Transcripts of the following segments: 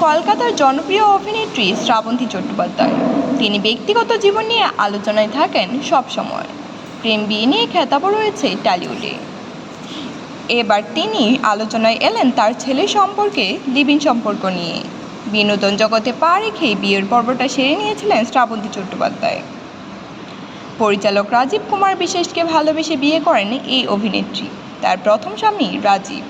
কলকাতার জনপ্রিয় অভিনেত্রী শ্রাবন্তী চট্টোপাধ্যায়। তিনি ব্যক্তিগত জীবন নিয়ে আলোচনায় থাকেন সবসময় প্রেম বিয়ে নিয়ে খেতাব রয়েছে টলিউডে। এবার তিনি আলোচনায় এলেন তার ছেলে সম্পর্কে লিভিং সম্পর্ক নিয়ে। বিনোদন জগতে পা রেখেই বিয়ের পর্বটা সেরে নিয়েছিলেন শ্রাবন্তী চট্টোপাধ্যায়। পরিচালক রাজীব কুমার বিশেষকে ভালোবেসে বিয়ে করেন এই অভিনেত্রী। তার প্রথম স্বামী রাজীব।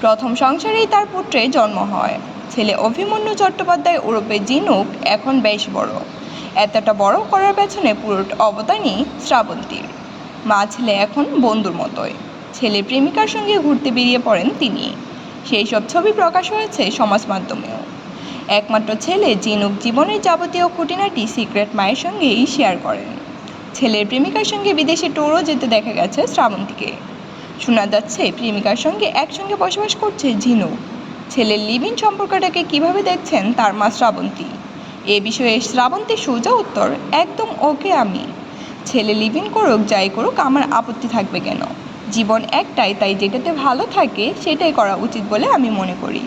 প্রথম সংসারেই তার পুত্রের জন্ম হয়। ছেলে অভিমন্যু চট্টোপাধ্যায় ওরফে জিনুক এখন বেশ বড়। এতটা বড় করার পেছনে পুরো অবদানই শ্রাবন্তীর। মা ছেলে এখন বন্ধুর মতোই। ছেলে প্রেমিকার সঙ্গে ঘুরতে বেরিয়ে পড়েন তিনি। সেই সব ছবি প্রকাশ হয়েছে সমাজ মাধ্যমেও। একমাত্র ছেলে জিনুক জীবনের যাবতীয় খুঁটিনাটি সিক্রেট মায়ের সঙ্গেই শেয়ার করেন। ছেলের প্রেমিকার সঙ্গে বিদেশে ট্যুরও যেতে দেখা গেছে শ্রাবন্তীকে। শোনা যাচ্ছে প্রেমিকার সঙ্গে একসঙ্গে বসবাস করছে ঝিনু ছেলের লিভিং সম্পর্কটাকে কীভাবে দেখছেন তার মা শ্রাবন্তী? এ বিষয়ে শ্রাবন্তী সোজা উত্তর, একদম ওকে আমি। ছেলে লিভিং করুক, যাই করুক, আমার আপত্তি থাকবে কেন? জীবন একটাই, তাই যেটাতে ভালো থাকে সেটাই করা উচিত বলে আমি মনে করি।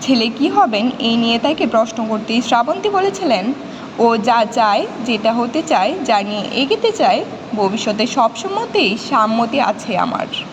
ছেলে কি হবেন? এই নিয়ে তাকে প্রশ্ন করতেই শ্রাবন্তী বলেছিলেন, ও যা চায়, যেটা হতে চায়, যা নিয়ে এগোতে চায়, ভবিষ্যতে সব সবসময়তেই সাম্মতি আছে আমার।